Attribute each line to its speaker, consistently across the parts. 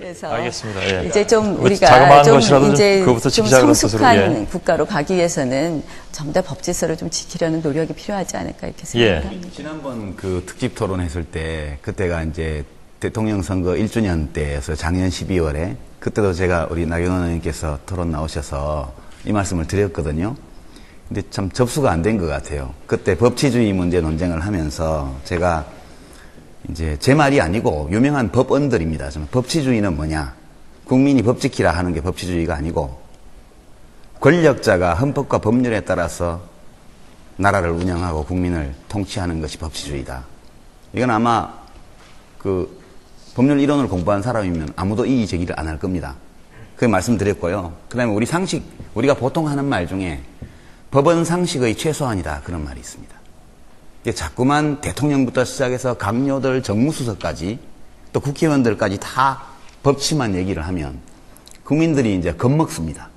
Speaker 1: 그래서
Speaker 2: 알겠습니다. 예.
Speaker 1: 이제
Speaker 2: 좀뭐
Speaker 1: 우리가
Speaker 2: 자그마한
Speaker 1: 좀 이제 좀 성숙한
Speaker 2: 예.
Speaker 1: 국가로 가기 위해서는 좀더 법질서를 좀 지키려는 노력이 필요하지 않을까 이렇게
Speaker 2: 예.
Speaker 1: 생각합니다.
Speaker 3: 지난번 그 특집 토론했을 때 그때가 이제 대통령 선거 1주년 때여서 작년 12월에 그때도 제가 우리 나경원 의원님께서 토론 나오셔서 이 말씀을 드렸거든요. 근데 참 접수가 안 된 것 같아요. 그때 법치주의 문제 논쟁을 하면서 제가 이제 제 말이 아니고 유명한 법언들입니다. 좀 법치주의는 뭐냐? 국민이 법 지키라 하는 게 법치주의가 아니고 권력자가 헌법과 법률에 따라서 나라를 운영하고 국민을 통치하는 것이 법치주의다. 이건 아마 그 법률 이론을 공부한 사람이면 아무도 이의 제기를 안 할 겁니다. 그 말씀드렸고요. 그 다음에 우리 상식, 우리가 보통 하는 말 중에 법은 상식의 최소한이다. 그런 말이 있습니다. 자꾸만 대통령부터 시작해서 강요들, 정무수석까지 또 국회의원들까지 다 법치만 얘기를 하면 국민들이 이제 겁먹습니다.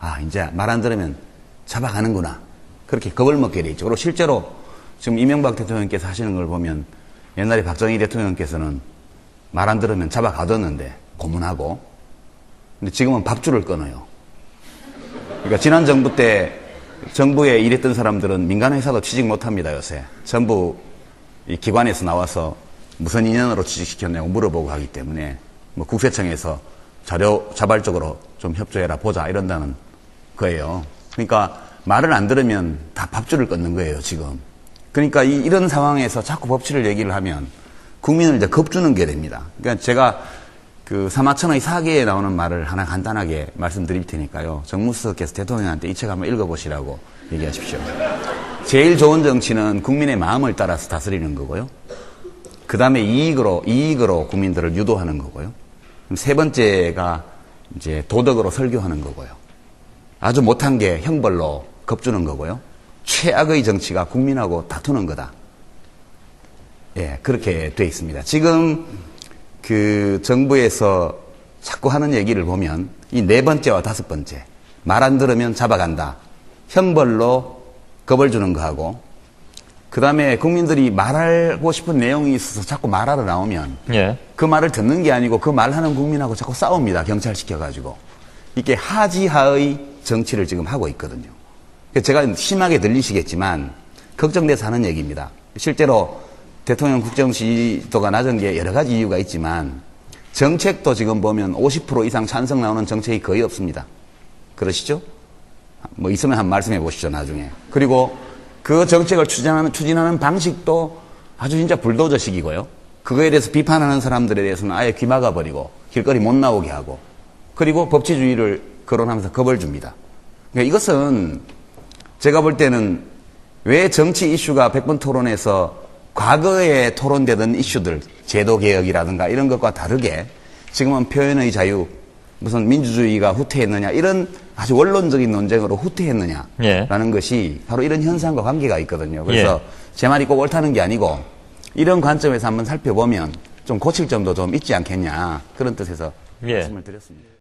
Speaker 3: 아, 이제 말 안 들으면 잡아가는구나. 그렇게 겁을 먹게 돼 있죠. 그리고 실제로 지금 이명박 대통령께서 하시는 걸 보면 옛날에 박정희 대통령께서는 말 안 들으면 잡아가뒀는데 고문하고 근데 지금은 밥줄을 끊어요. 그러니까 지난 정부 때 정부에 일했던 사람들은 민간 회사도 취직 못 합니다, 요새. 전부 이 기관에서 나와서 무슨 인연으로 취직시켰냐고 물어보고 하기 때문에 뭐 국세청에서 자료 자발적으로 좀 협조해라 보자 이런다는 거예요. 그러니까 말을 안 들으면 다 밥줄을 끊는 거예요, 지금. 그러니까 이, 이런 상황에서 자꾸 법치를 얘기를 하면 국민을 이제 겁주는 게 됩니다. 그러니까 제가 그 사마천의 사계에 나오는 말을 하나 간단하게 말씀드릴 테니까요. 정무수석께서 대통령한테 이 책 한번 읽어보시라고 얘기하십시오. 제일 좋은 정치는 국민의 마음을 따라서 다스리는 거고요. 그 다음에 이익으로, 이익으로 국민들을 유도하는 거고요. 세 번째가 이제 도덕으로 설교하는 거고요. 아주 못한 게 형벌로 겁주는 거고요. 최악의 정치가 국민하고 다투는 거다. 예, 그렇게 돼 있습니다. 지금 그 정부에서 자꾸 하는 얘기를 보면 이 네 번째와 다섯 번째 말 안 들으면 잡아간다. 형벌로 겁을 주는 거하고 그 다음에 국민들이 말하고 싶은 내용이 있어서 자꾸 말하러 나오면
Speaker 2: 예.
Speaker 3: 그 말을 듣는 게 아니고 그 말하는 국민하고 자꾸 싸웁니다. 경찰 시켜가지고. 이게 하지하의 정치를 지금 하고 있거든요. 제가 심하게 들리시겠지만 걱정돼서 하는 얘기입니다. 실제로 대통령 국정 지지도가 낮은 게 여러 가지 이유가 있지만 정책도 지금 보면 50% 이상 찬성 나오는 정책이 거의 없습니다. 그러시죠? 뭐 있으면 한번 말씀해 보시죠, 나중에. 그리고 그 정책을 추진하는, 추진하는 방식도 아주 진짜 불도저식이고요. 그거에 대해서 비판하는 사람들에 대해서는 아예 귀 막아버리고 길거리 못 나오게 하고 그리고 법치주의를 거론하면서 겁을 줍니다. 그러니까 이것은 제가 볼 때는 왜 정치 이슈가 백번 토론에서 과거에 토론되던 이슈들, 제도개혁이라든가 이런 것과 다르게 지금은 표현의 자유, 무슨 민주주의가 후퇴했느냐, 이런 아주 원론적인 논쟁으로 후퇴했느냐라는
Speaker 2: 예.
Speaker 3: 것이 바로 이런 현상과 관계가 있거든요. 그래서 제 말이 꼭 옳다는 게 아니고 이런 관점에서 한번 살펴보면 좀 고칠 점도 좀 있지 않겠냐. 그런 뜻에서
Speaker 2: 예.
Speaker 3: 말씀을 드렸습니다.